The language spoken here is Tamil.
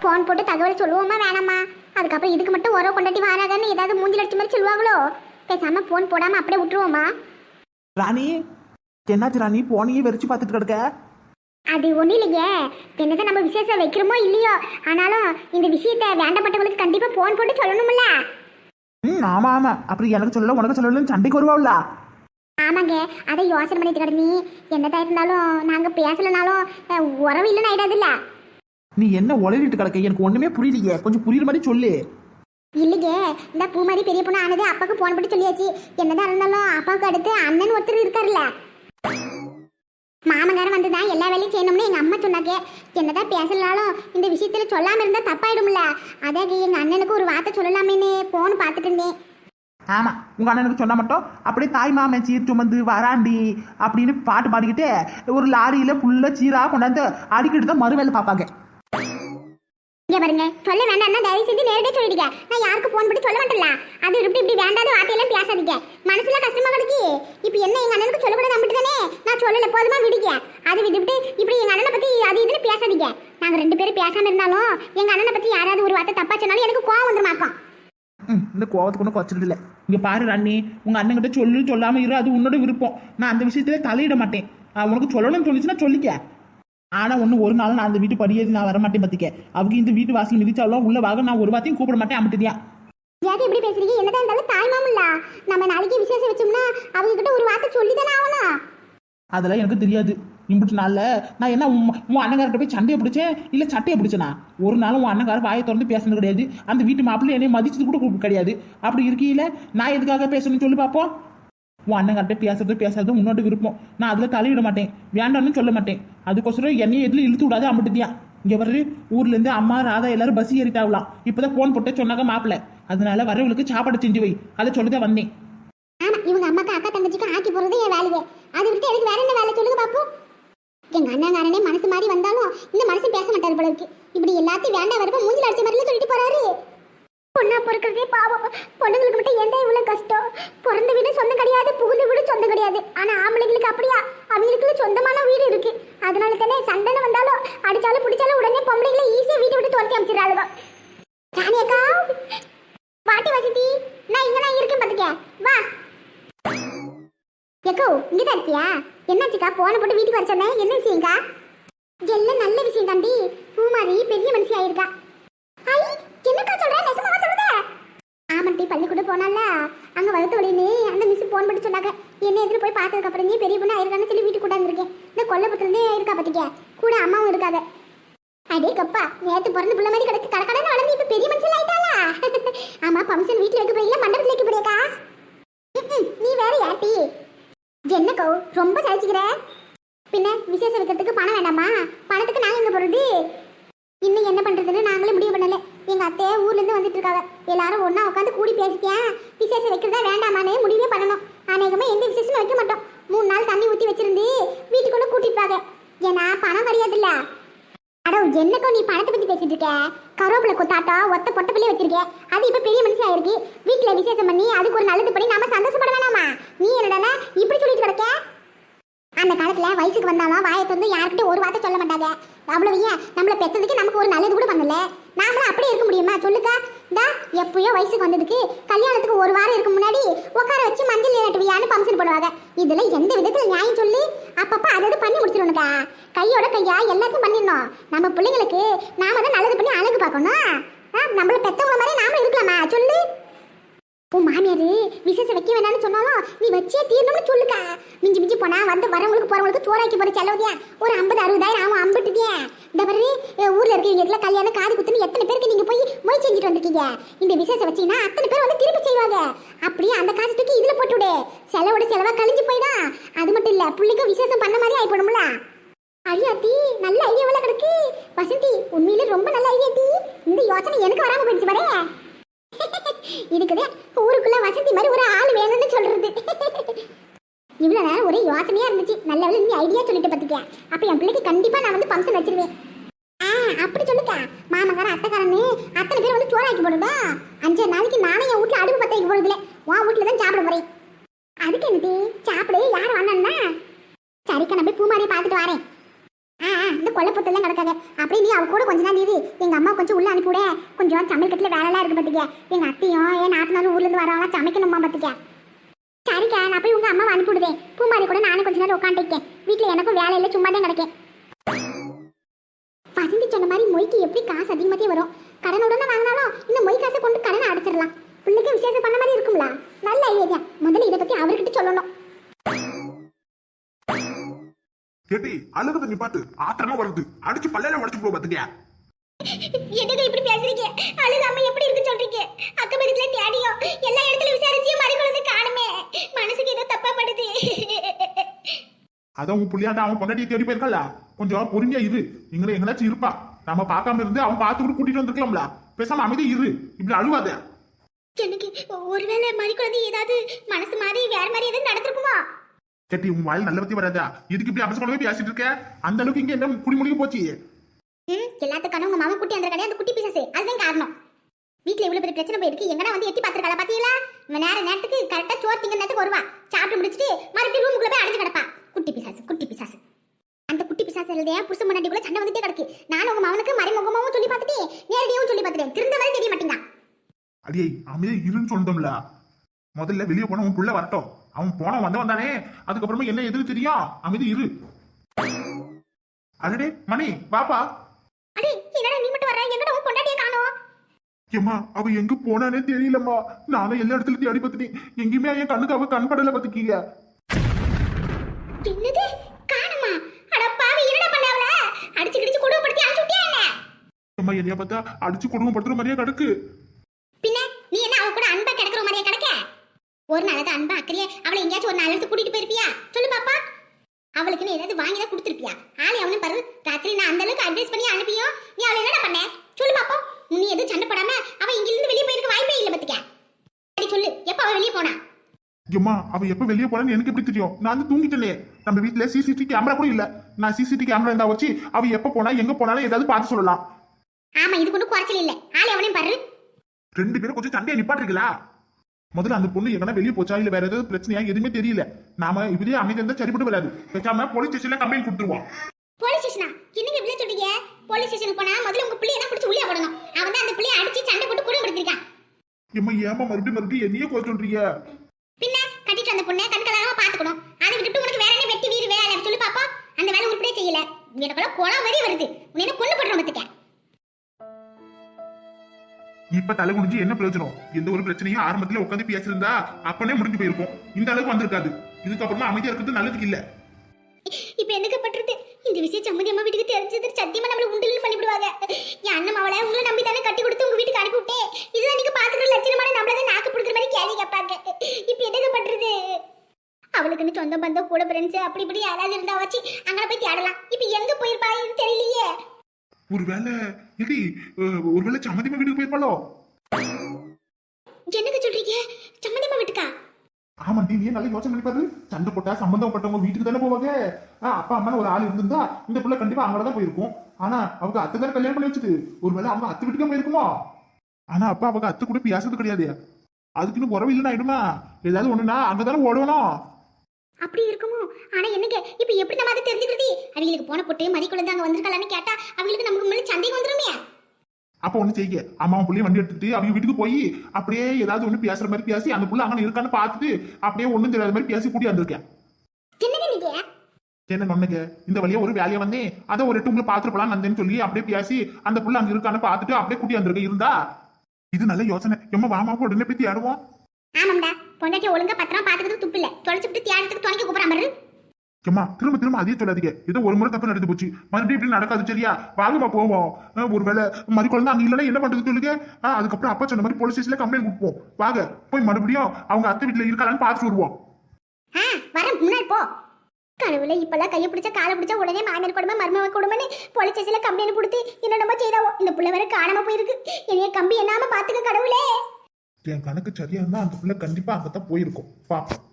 ஃபோன் போட்டு தகவல் சொல்லுவோமா வேணாமா? அதுக்கப்புறம் இதுக்கு மட்டும் உரம் கொண்டாட்டி வராங்கன்னு ஏதாவது மூஞ்சில் அடிச்ச மாதிரி சொல்லுவாங்களோ? பேசாம ஃபோன் போடாம அப்படியே விட்டுருவோமா? ராணி என்னாச்சு ராணி? போனையே வெறிச்சு பார்த்துட்டு கிடக்க? அது ஒன்றும் இல்லைங்க. என்னதான் நம்ம விசேஷம் வைக்கிறோமோ இல்லையோ ஆனாலும் இந்த விஷயத்த வேண்டப்பட்டவங்களுக்கு கண்டிப்பாக ஃபோன் போட்டு சொல்லணும்ல. ம் ஆமா ஆமா. அப்படி எனக்கு சொல்லல உனக்கு சொல்லலன்னு சண்டைக்கு வருவாள்ல. ஆமாங்க. அதை யோசனை பண்ணிட்டு கிடந்தீ. என்னதான் இருந்தாலும் நாங்கள் பேசலைனாலும் உறவு இல்லைன்னு ஆயிடாதுல்ல. நீ என்ன உளறிட்டு கிடக்க? எனக்கு ஒண்ணுமே புரியலையே. கொஞ்சம் புரியுற மாதிரி சொல்லு. இல்லைங்க. இந்த பூ மாதிரி பெரிய பொண்ணு ஆனது அப்பாவுக்கு ஃபோன் போட்டு சொல்லியாச்சு. என்னதான் இருந்தாலும் அப்பாவுக்கு அடுத்து அண்ணன் ஒருத்தர் இருக்காருல்ல. மாமனாரம் வந்து தான் எல்லா வேலையும் செய்யணும்னு எங்க அம்மா சொன்னாங்க. என்னதான் பேசலனாலும் இந்த விஷயத்துல சொல்லாம இருந்தா தப்பாயிடும்ல. அதான் எங்க அண்ணனுக்கு ஒரு வார்த்தை சொல்லலாமேன்னு போன் பார்த்துட்டு இருந்தேன். ஆமா உங்க அண்ணனுக்கு சொன்னா மட்டும் அப்படியே தாய் மாமன் சீர் சுமந்து வராண்டி அப்படின்னு பாட்டு பாடிக்கிட்டு ஒரு லாரியில ஃபுல்லா சீரா கொண்டாந்து அடிக்கிட்டு தான் மறு வேலை பார்ப்பாங்க. இங்க பாருங்க சொல்ல வேண்டாம்னா தயவு செஞ்சு நேரடியாக சொல்லிடுங்க. நான் யாருக்கு ஃபோன் பண்ணி சொல்ல மாட்டேன்ல. அது இப்படி இப்படி வேண்டாத வார்த்தையெல்லாம் பேசாதீங்க. மனசுல கஷ்டமா கிடக்கு. இப்போ என்ன எங்க அண்ணனுக்கு சொல்லக்கூடாது நம்பிட்டு தானே நான் சொல்லல போதுமா விடுங்க. அது விட்டுவிட்டு இப்படி எங்க அண்ணனை பத்தி அது இதுன்னு பேசாதீங்க. நாங்க ரெண்டு பேரும் பேசாம இருந்தாலும் எங்க அண்ணனை பத்தி யாராவது ஒரு வார்த்தை தப்பா சொன்னாலும் எனக்கு கோவம் வந்துருமாக்கும் ம், இந்த கோவத்துக்கு ஒன்றும் குறைச்சிருது இல்லை இங்கே பாரு ரண்ணி உங்க அண்ணன்கிட்ட சொல்லு சொல்லாம இரு அது உன்னோட விருப்பம். நான் அந்த விஷயத்துல தலையிட மாட்டேன். உனக்கு சொல்லணும்னு சொல்லிச்சுன்னா சொல்லிக்க. ஆனா ஒண்ணு ஒரு நாள் நான் அந்த வீட்டு படியேறி நான் வர மாட்டேன் பத்திக்க. அவங்க இந்த வீட்டு வாசல் மிதிச்சாலும் உள்ள வாங்க நான் ஒரு வார்த்தையும் கூப்பிட மாட்டேன் அம்பிட்டுதியா ஏன் இப்படி பேசுறீங்க? என்னதான் இருந்தாலும் தாய் மாமல்ல. நம்ம நாளைக்கு விசேஷம் வச்சோம்னா அவங்க கிட்ட ஒரு வார்த்தை சொல்லி தானே ஆகணும். அதெல்லாம் எனக்கு தெரியாது. இம்பிட்டு நாள்ல நான் என்ன உன் உன் அண்ணங்கார்ட்ட போய் சண்டையை பிடிச்சேன்? இல்ல சட்டையை பிடிச்சனா? ஒரு நாள் உன் அண்ணங்கார வாயை திறந்து பேசுனது கிடையாது. அந்த வீட்டு மாப்பிள்ளை என்னை மதிச்சது கூட கூப்பிட்டு கிடையாது. அப்படி இருக்கையில நான் எதுக்காக பேசணும்னு சொல்லி பார்ப்போம் உன் அண்ணங்கார்ட்ட பேசுறது பேசுறது உன்னோட விருப்பம். நான் அதுல தலையிட மாட்டேன். வேண்டாம்னு சொல்ல மாட்டேன். அதுக்கோசரம் என்னையும் எதுல இழுத்து விடாது அம்பிட்டுதியா இங்கே வர்றது ஊர்லேருந்து அம்மா ராதா எல்லாரும் பஸ் ஏறிட்டாவலாம் இப்பதான் ஃபோன் போட்டு சொன்னாங்க மாப்பிள்ள. அதனால வரவங்களுக்கு சாப்பாடு செஞ்சு வை. அதை சொல்லிதான் வந்தேன். ஆமா இவங்க அம்மாக்கு அக்கா தங்கச்சிக்கு ஆக்கி போறது என் வேலையே. அது விட்டு எனக்கு வேற என்ன வேலை சொல்லுங்க பாப்போம். எங்க அண்ணங்காரனே மனசு மாதிரி வந்தாலும் இந்த மனசு பேச மாட்டாரு போல இருக்கு. இப்படி எல்லாத்தையும் வேண்டாம் வரப்ப மூஞ்சில் அடிச்ச மாதிரி சொல்லிட்டு போறாரு. பொண்ணா பொறுக்கிறதே பாவம். பொண்ணுங்களுக்கு மட்டும் எந்த இவ்வளவு கஷ்டம்? பிறந்த வீடு சொந்தம் கிடையாது புகுந்த வீடு சொந்தம் கிடையாது. ஆனா ஆம்பளைங்களுக்கு அப்படியா? அவங்களுக்குன்னு சொந்தமான வீடு இருக்கு. அதனால தானே சண்டைன்னு வந்தாலும் அடிச்சாலும் பிடிச்சாலும் உடனே பொம்பளைங்களை ஈஸியா வீட்டை விட்டு துரத்தி அமைச்சிடறாளுவா. ராணியக்கா பாட்டி வசதி நான் இங்க நான் இருக்கேன் பாத்துக்க வா. எக்கோ இங்கதான் இருக்கியா? என்னாச்சுக்கா? போன போட்டு வீட்டுக்கு வர சொன்னேன். என்ன விஷயங்கா எல்லாம் நல்ல விஷயம் தாண்டி பூமாரி பெரிய மனுஷி ஆயிருக்கா ஐ என்னக்கா சொல்ற? நெசமாவா சொல்லுத பள்ளிக்கூடம் போனால அங்க வகுத்து உடனே அந்த மிஸ் போன் பண்ணி சொன்னாங்க என்ன எதிர்த்து போய் பார்த்ததுக்கு அப்புறம் நீ பெரிய பொண்ணு ஆயிருக்கான்னு சொல்லி வீட்டுக்கு கொண்டாந்துருக்கேன் இந்த கொல்லப்புறத்துலேருந்தே இருக்கா பாத்துக்க கூட அம்மாவும் இருக்காத அடே கப்பா நேற்று பிறந்த பிள்ளை மாதிரி கிடக்கு. கடக்கடன்னு வளர்ந்து இப்போ பெரிய மனுஷன் ஆயிட்டாளா? ஆமா ஃபங்க்ஷன் வீட்டில் வைக்க போறீங்களா மண்டபத்துல வைக்க போறியாக்கா? நீ வேற யாட்டி என்ன கோ ரொம்ப சலிச்சுக்கிற? பின்ன விசேஷம் வைக்கிறதுக்கு பணம் வேண்டாமா? பணத்துக்கு நாங்கள் எங்கே போகிறது இன்னும் என்ன பண்றதுன்னு நாங்களே முடிவு எங்க அத்தையே ஊர்ல இருந்து வந்துட்டு இருக்காங்க. எல்லாரும் ஒண்ணா உட்காந்து கூடி பேசிக்கேன் விசேஷம் வைக்கிறதா வேண்டாமான்னு முடிவே பண்ணணும். அநேகமா எந்த விசேஷமும் வைக்க மாட்டோம். மூணு நாள் தண்ணி ஊத்தி வச்சிருந்து வீட்டுக்குள்ள கூட்டிட்டு ஏன்னா பணம் கிடையாதுல்ல அடோ என்னக்கோ நீ பணத்தை பத்தி பேசிட்டு இருக்க? கருவேப்பிலை கொத்தாட்டம் ஒத்த பொட்ட பிள்ளை வச்சிருக்க. அது இப்ப பெரிய மனுஷன் ஆயிருக்கு. வீட்டுல விசேஷம் பண்ணி அதுக்கு ஒரு நல்லது பண்ணி நாம சந்தோஷப்பட வேணாமா? நீ என்னடா இப்படி சொல்லிட்டு கிடக்க? அந்த காலத்துல வயசுக்கு வந்தாலும் வாயை வந்து யார்கிட்ட ஒரு வார்த்தை சொல்ல மாட்டாங்க. அவ்வளவு ஏன் நம்மள பெற்றதுக்கு நமக்கு ஒரு நல்லது கூட பண்ணல. நாமளும் அப்படியே இருக்க முடியுமா? சொல்லுக்கா. இந்தா எப்பயோ வயசுக்கு வந்ததுக்கு கல்யாணத்துக்கு ஒரு வாரம் இருக்கு முன்னாடி உட்கார வச்சு மஞ்சள் நீராட்டுவியான்னு ஃபங்க்ஷன் பண்ணுவாங்க இதுல எந்த விதத்துல நியாயம் சொல்லி? அப்பப்ப அதை பண்ணி முடிச்சிடணுக்கா கையோட கையா எல்லாத்தையும் பண்ணிடணும். நம்ம பிள்ளைங்களுக்கு நாம தான் நல்லது பண்ணி அழகு பார்க்கணும். ஆ, நம்மள பெத்தவங்க மாதிரி நாம இருக்கலாமா? சொல்லு. உன் மாமியாரு விசேஷம் வைக்க வேணாம்னு சொன்னாலும் நீ வச்சே தீரணும்னு சொல்லுக்கா. மிஞ்சி மிஞ்சி போனா வந்து வரவங்களுக்கு போறவங்களுக்கு சோறாக்கி போற செலவுதியா ஒரு ஐம்பது அறுபதாயிரம் ஆகும் அம்பிட்டுதியா இந்த மாதிரி அஹ், ஊர்ல இருக்கீங்க எல்லாம் கல்யாணம் காது குத்துன்னு எத்தனை பேருக்கு நீங்க போய் மொய் செஞ்சுட்டு வந்திருக்கீங்க? இந்த விசேஷம் வச்சீங்கன்னா அத்தனை பேர் வந்து திருப்பி செய்வாங்க. அப்படியே அந்த காசு தூக்கி இதுல போட்டு விடு செலவோட செலவா கழிஞ்சு போயிடா. அது மட்டும் இல்ல புள்ளிக்கும் விசேஷம் பண்ண மாதிரி ஆயிப்போடும்ல அரியாத்தி நல்ல ஐடியாவில் கிடக்கு. வசந்தி உண்மையில ரொம்ப நல்ல ஐடியா டி இந்த யோசனை எனக்கு வராம போயிடுச்சு பாரு. இதுக்குதே ஊருக்குள்ள வசதி மாதிரி ஒரு ஆள் வேணும்னு சொல்றது. இவ்வளவு நேரம் ஒரே யோசனையா இருந்துச்சு. நல்ல வேலை நீ ஐடியா சொல்லிட்டு பாத்துக்க. அப்ப என் பிள்ளைக்கு கண்டிப்பா நான் வந்து ஃபங்க்ஷன் வச்சிருவேன். அப்படி சொல்லுக்கா. மாமக்காரன் அத்தைக்காரன்னு அத்தனை பேர் வந்து சோறாக்கி போடுதா அஞ்சு நாளைக்கு நானே என் வீட்டுல அடுப்பு பத்த வைக்க போகிறதில்ல உன் வீட்டில் தான் சாப்பிட போகிறேன் அதுக்கு என்னது? சாப்பிடு யார் வேணாம்னா சரிக்கா நான் போய் பூமாரியை பார்த்துட்டு வரேன். ஆ இந்த கொல்லை கூத்தெல்லாம் கிடக்காங்க அப்படியே நீ அவ கூட கொஞ்ச நாள் இரு. எங்க அம்மா கொஞ்சம் உள்ளே அனுப்பிவிட கொஞ்சம் சமையல் கட்டில வேலைலாம் இருக்கு பார்த்துக்க எங்க அத்தையும் என் நாத்தனாரும் ஊர்ல இருந்து சமைக்கணுமா பார்த்துக்க சரிக்கா நான் போய் உங்கள் அம்மாவை அனுப்பிவிடுதேன் பூமாரி கூட நானும் கொஞ்ச நேரம் உட்காந்துருக்கேன். வீட்டில் எனக்கும் வேலை இல்லை சும்மா தான் கிடக்கேன். எப்படி காசு அதிகமாத்தே வரும்? கடன் உடனே வாங்கினாலும் இந்த மொய் காசை கொண்டு கடனை அடைச்சிடலாம். பிள்ளைக்கு விசேஷம் பண்ண மாதிரி இருக்கும்ல? நல்ல ஐடியா. முதல்ல இதை பத்தி அவர்கிட்ட சொல்லணும். கேட்டி அழுகுது நீ பாத்து ஆத்திரமா வருது. அடிச்சு பல்லையில உடச்சு போ பாத்துக்கியா. என்னங்க இப்படி பேசுறீங்க? அழுகாம எப்படி இருக்கு சொல்றீங்க? அக்கம் பக்கத்துல தேடியும் எல்லா இடத்துல விசாரிச்சியும் மறி குழந்தை காணுமே. மனசுக்கு ஏதோ தப்பா படுது. அதான் உன் புள்ளியாண்ட அவன் பொண்டாட்டியை தேடி போயிருக்கல கொஞ்சம் பொறுமையா இரு. இங்க எங்கனாச்சும் இருப்பா. நம்ம பார்க்காம இருந்து அவன் பார்த்து கூட கூட்டிட்டு வந்திருக்கலாம்ல. பேசாம அமைதி இரு. இப்படி அழுவாத. எனக்கு ஒருவேளை மறி குழந்தை ஏதாவது மனசு மாதிரி வேற மாதிரி ஏதாவது நடந்திருக்குமா? கேட்டி உன் வாயில் நல்ல பத்தி வராதா? இதுக்கு இப்படி அபசகுணமே பேசிட்டு இருக்க? அந்த அளவுக்கு இங்க என்ன குடிமுடிக்க போச்சு? ம் எல்லாத்துக்கான உங்க மாமா குட்டி அந்த அந்த குட்டி பிசாசு. அதுதான் காரணம். வீட்ல இவ்வளவு பெரிய பிரச்சனை போயிருக்கு. எங்கடா வந்து எட்டி பாத்துருக்கா பாத்தீங்களா? இவன் நேர நேரத்துக்கு கரெக்டா சோறு திங்க நேரத்துக்கு வருவா. சாப்பிட்டு முடிச்சிட்டு மறுபடியும் ரூமுக்குள்ள போய் அடைஞ்சு கிடப்பா. குட்டி பிசாசு குட்டி பிசாசு. அந்த குட்டி பிசாசு இல்லையா புருஷன் முன்னாடி சண்டை வந்துட்டே கிடக்கு. நானும் உங்க மவனுக்கு மறைமுகமாவும் சொல்லி பார்த்துட்டேன். நேரடியாவும் சொல்லி பார்த்துட்டேன். திருந்த வரை தெரிய மாட்டேங்கான் அடியே அமைதி இருன்னு சொல்லிட்டோம்ல. முதல்ல வெளியே போன உன் புள்ள வரட்டும். அவன் போன வந்த வந்தானே. அதுக்கப்புறமா என்ன எதுக்கு தெரியும் அமைதி இரு. அடடே மணி பாப்பா அடே என்னடா நீ மட்டும் வர எங்கடா உன் பொண்டாட்டியே காணோம்? ஏம்மா அவ எங்க போனானே தெரியலம்மா. நானும் எல்லா இடத்துல தேடி பார்த்துட்டேன். எங்கேயுமே என் கண்ணுக்கு அவ கண் படல பார்த்துக்கீங்க. என்னது காணுமா அட பாவி என்னடா பண்ண அவள அடிச்சு கிடிச்சு கொடுமைப்படுத்தி அனுப்பிச்சு விட்டியா என்ன? அம்மா என்னைய பார்த்தா அடிச்சு குடும்பப்படுத்துற மாதிரியே கிடக்கு. பின்ன நீ என்ன அவ கூட அன்பா கிடக்குற மாதிரியா கிடக்க? ஒரு நாளாவது அன்பா அக்கறையே அவளை எங்கேயாச்சும் ஒரு நாள் எடுத்து கூட்டிட்டு போயிருப்பியா? சொல்லு பாப்பா. அவளுக்கு நீ ஏதாவது வாங்கி தான் கொடுத்துருப்பியா? ஆளை அவனும் பாரு ராத்திரி நான் அந்த அளவுக்கு அட்வைஸ் பண்ணி அனுப்பியோ? நீ அவளை என்னடா பண்ண? சொல்லு பாப்பா. நீ எதுவும் சண்டை போடாம அவ இங்கிருந்து வெளியே போயிருக்க வாய்ப்பே இல்லை பத்துக்க. சொல்லு. எப்ப அவ வெளியே போனா? ஏம்மா அவ எப்ப வெளியே போனான்னு எனக்கு எப்படி தெரியும்? நான் வந்து தூங்கிட்டேனே. நம்ம வீட்ல சிசிடிவி கேமரா கூட இல்ல. நான் சிசிடிவி கேமரா இருந்தா வச்சு அவ எப்ப போனா எங்க போனாலும் ஏதாவது பார்த்து சொல்லலாம். ஆமா இது கொண்டு குறைச்சல் இல்லை. ஆளை அவனையும் பாரு. ரெண்டு பேரும் கொஞ்சம் சண்டையை நிப்பாட்டுறீங்களா முதல்ல அந்த பொண்ணு எங்கன்னா வெளியே போச்சா இல்ல வேற ஏதாவது பிரச்சனையா எதுவுமே தெரியல. நாம இப்படியே அமைதி இருந்தா சரிப்பட்டு வராது. பேசாம போலீஸ் ஸ்டேஷன்ல கம்ப்ளைண்ட் கொடுத்துருவோம். போலீஸ் ஸ்டேஷனா என்னங்க இப்படி சொல்றீங்க? போலீஸ் ஸ்டேஷனுக்கு போனா முதல்ல உங்க பிள்ளைய தான் பிடிச்சி உள்ளே போடணும். அவன் தான் அந்த பிள்ளைய அடிச்சு சண்டை போட்டு குடும்பப்படுத்திருக்கான் ஏம்மா ஏமா மறுபடியும் மறுபடியும் என்னையே குறை சொல்றீங்க? பொண்ணை கண்களாக பாத்துக்கணும் அதை விட்டுட்டு உனக்கு வேற என்ன வெட்டி வீடு வேலை சொல்லி பாப்பா அந்த வேலை உருப்படியே செய்யல. எனக்குள்ள குளம் வரி வருது. உன்னை கொல்லு கொண்டு பத்துக்க இப்ப தலை முடிஞ்சு என்ன பிரயோஜனம்? எந்த ஒரு பிரச்சனையும் ஆரம்பத்துல உட்காந்து பேசியிருந்தா அப்பனே முடிஞ்சு போயிருக்கும். இந்த அளவுக்கு வந்திருக்காது. இதுக்கப்புறமா அமைதியா இருக்கிறது நல்லதுக்கு இல்லை. இப்ப என்னங்க பண்றது? இந்த விஷயம் சம்மதி அம்மா வீட்டுக்கு தெரிஞ்சது சத்தியமா நம்மள உண்டில் பண்ணிவிடுவாங்க. என் அண்ணன் அவளை உங்களை நம்பி தானே கட்டி கொடுத்து உங்க வீட்டுக்கு அனுப்பி விட்டேன். இதுதான் நீங்க பாத்துக்கிற லட்சணமான நம்மள நாக்கு பிடிக்கிற மாதிரி கேள்வி கேட்பாங்க இப்ப என்னங்க பண்றது? அவளுக்குன்னு சொந்த பந்தம் கூட ஃப்ரெண்ட்ஸ் அப்படி இப்படி யாராவது இருந்தா வச்சு அங்கே போய் தேடலாம். இப்ப எங்க போயிருப்பான்னு தெரியலையே. ஒருவேளை அஹ், ஒருவேளை சம்மதிமா வீட்டுக்கு போயிருப்பாளோ? என்னங்க சொல்றீங்க? சம்மந்தமா வீட்டுக்கா? ஆமா நீ ஏன் நல்லா யோசனை பண்ணி பாரு. சண்டை போட்டா சம்பந்தப்பட்டவங்க வீட்டுக்கு தானே போவாங்க? அப்பா அம்மா ஒரு ஆள் இருந்திருந்தா இந்த பிள்ளை கண்டிப்பா அங்கதான் போயிருக்கும். ஆனா அவங்க அத்தை தானே கல்யாணம் பண்ணி வச்சது. ஒருவேளை அவங்க அத்தை வீட்டுக்கு போயிருக்குமோ ஆனா அப்பா அவங்க அத்தை கூட பேசுறது கிடையாது. அதுக்குன்னு உறவு இல்லைன்னு ஆயிடுமா? ஏதாவது ஒண்ணுனா அங்கதானே ஓடணும். அப்படி இருக்குமோ? ஆனா என்னங்க? இப்ப எப்படி நம்ம அதை தெரிஞ்சுக்கிறது? அவங்களுக்கு போன போட்டு மதி குழந்தை அங்க வந்திருக்கலாம்னு கேட்டா அவங்களுக்கு நமக்கு மேல சந்தேகம் வந்துருமே. அப்ப ஒண்ணு செய்ய அம்மாவும் புள்ளையும் வண்டி எடுத்துட்டு அவங்க வீட்டுக்கு போய் அப்படியே ஏதாவது ஒண்ணு பேசுற மாதிரி பேசி அந்த புள்ள அங்க இருக்கான்னு பார்த்துட்டு அப்படியே ஒண்ணும் தெரியாத மாதிரி பேசி கூட்டி வந்திருக்கேன். என்ன நொண்ணுங்க இந்த வழியா ஒரு வேலையை வந்தேன். அதை ஒரு எட்டு உங்களை பாத்துருப்பலாம் வந்தேன்னு சொல்லி அப்படியே பேசி அந்த புள்ள அங்க இருக்கான்னு பார்த்துட்டு அப்படியே கூட்டி வந்திருக்க இருந்தா? இது நல்ல யோசனை. எம்மா வாமா உடனே போய் தேடுவோம். ஆமாம்டா. பொண்டாட்டி ஒழுங்கா பத்திரம் பாத்துக்கிறதுக்கு துப்பு இல்ல. தொலைச்சுட்டு தியானத்துக்கு துணைக்க கூப்பிடாம பாரு. ஏம்மா திரும்ப திரும்ப அதே சொல்லாதீங்க. ஏதோ ஒரு முறை தப்பு நடந்து போச்சு. மறுபடியும் இப்படி நடக்காது சரியா? வாங்கம்மா போவோம். அஹ் ஒருவேளை மறு குழந்தை அங்க இல்லைன்னா என்ன பண்றது சொல்லுங்க? அதுக்கப்புறம் அப்பா சொன்ன மாதிரி போலீஸ் ஸ்டேஷன்ல கம்ப்ளைண்ட் கொடுப்போம். வாங்க போய் மறுபடியும் அவங்க அத்தை வீட்டுல இருக்கலான்னு பார்த்துட்டு வருவோம். ஆ வரேன் முன்னாடி போ. கடவுளே இப்பெல்லாம் கையை பிடிச்ச காலை பிடிச்ச உடனே மாமியார் குடும்பம் மருமக குடும்பம்னு போலீஸ் ஸ்டேஷன்ல கம்ப்ளைண்ட் கொடுத்து என்னென்னமோ செய்தாவோ. இந்த புள்ள வேற காணாம போயிருக்கு. என்னைய கம்பி என்னாம பாத்துக்க கடவுளே? என் கணக்கு சரியா இருந்தா அந்த பிள்ளை கண்டிப்பா அங்கதான் போயிருக்கும். பாப்போம்.